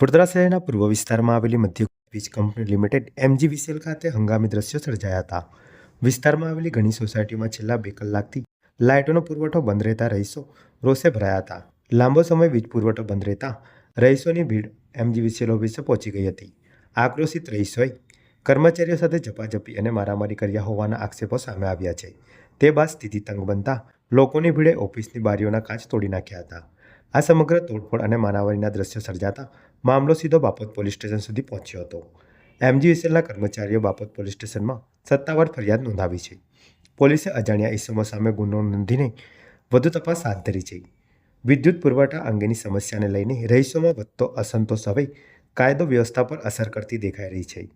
વડોદરા શહેરના પૂર્વ વિસ્તારમાં આવેલી મધ્ય વીજ કંપની લિમિટેડ એમજી વિસેલ ખાતે હંગામી દ્રશ્યો સર્જાયા હતા. વિસ્તારમાં આવેલી ઘણી સોસાયટીમાં છેલ્લા બે કલાકથી લાઇટોનો પુરવઠો બંધ રહેતા રહીશો રોષે ભરાયા હતા. લાંબો સમય વીજ પુરવઠો બંધ રહેતા રહીશોની ભીડ એમજી વિસેલ ઓફિસે પહોંચી ગઈ હતી. આક્રોશિત રહીશોએ કર્મચારીઓ સાથે ઝપાઝપી અને મારામારી કર્યા હોવાના આક્ષેપો સામે આવ્યા છે. તે બાદ સ્થિતિ તંગ બનતા લોકોની ભીડે ઓફિસની બારીઓના કાચ તોડી નાખ્યા હતા. આ સમગ્ર તોડફોડ અને મારામારીના દ્રશ્યો સર્જાતા મામલો સીધો બાપત પોલીસ સ્ટેશન સુધી પહોંચ્યો હતો. એમજીવીસીએલના કર્મચારીઓ બાપત પોલીસ સ્ટેશનમાં સત્તાવાર ફરિયાદ નોંધાવી છે. પોલીસે અજાણ્યા ઇસમો સામે ગુનો નોંધીને વધુ તપાસ હાથ ધરી છે. વિદ્યુત પુરવઠા અંગેની સમસ્યાને લઈને રહીશોમાં વધતો અસંતોષ હવે કાયદો વ્યવસ્થા પર અસર કરતી દેખાઈ રહી છે.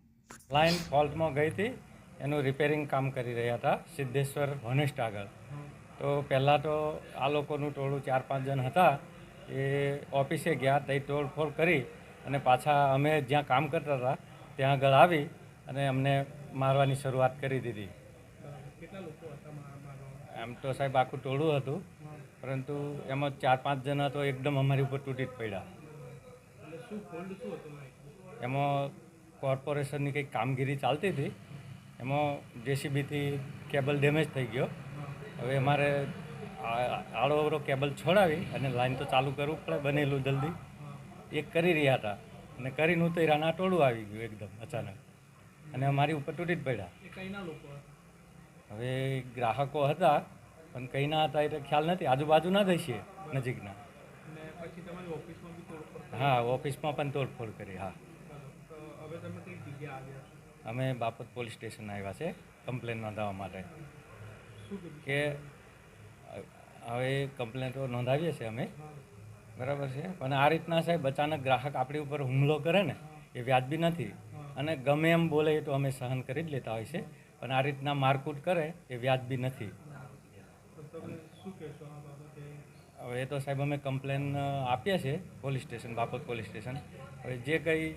લાઇન ફોલ્ટમાં ગઈ હતી. એનું રિપેરિંગ કામ કરી રહ્યા હતા. સિદ્ધેશ્વર હોનેસ્ટ આગળ. તો પહેલાં તો આ લોકોનું ટોળું ચાર પાંચ જણ હતા. એ ઓફિસે ગયા ત્યાં તોડફોડ કરી અને પાછા અમે જ્યાં કામ કરતા હતા, ત્યાં આગળ આવી અને અમને મારવાની શરૂઆત કરી દીધી. એમ તો સાહેબ આખું ટોળું હતું, પરંતુ એમાં ચાર પાંચ જણા તો એકદમ અમારી ઉપર તૂટી જ પડ્યા. એમાં કોર્પોરેશનની કંઈક કામગીરી ચાલતી હતી, એમાં જેસીબીથી કેબલ ડેમેજ થઈ ગયો. હવે અમારે આડો અવરો કેબલ છોડાવી અને લાઈન તો ચાલુ કરવું પડે બનેલું જલ્દી. એ કરી રહ્યા હતા. અને કરીને ઉતર્યા ટોળું આવી ગયું એકદમ અચાનક. અને અમારી ઉપર તૂટી જ પડ્યા. હવે ગ્રાહકો હતા પણ કંઈ ના હતા એટલે ખ્યાલ નથી. આજુબાજુના ના જઈએ નજીકના. હા ઓફિસમાં પણ તોડફોડ કરી હા. અમે બાપત પોલીસ સ્ટેશન આવ્યા છે કમ્પ્લેન નોંધાવવા માટે. કે હવે કમ્પ્લેન્ટો નોંધાવીએ છીએ અમે. બરાબર છે? પણ આ રીતના સાહેબ અચાનક ગ્રાહક આપણી ઉપર હુમલો કરે ને, એ વ્યાજબી નથી. અને ગમે એમ બોલે તો અમે સહન કરી જ લેતા હોય છે. પણ આ રીતના મારકૂટ કરે એ વ્યાજબી નથી. હવે એ તો સાહેબ અમે કમ્પ્લેન આપીએ છીએ પોલીસ સ્ટેશન, બાપત પોલીસ સ્ટેશન. હવે જે કંઈ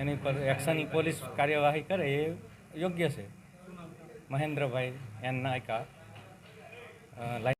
એની પર એક્શન પોલીસ કાર્યવાહી કરે એ યોગ્ય છે. મહેન્દ્રભાઈ એન નાયકા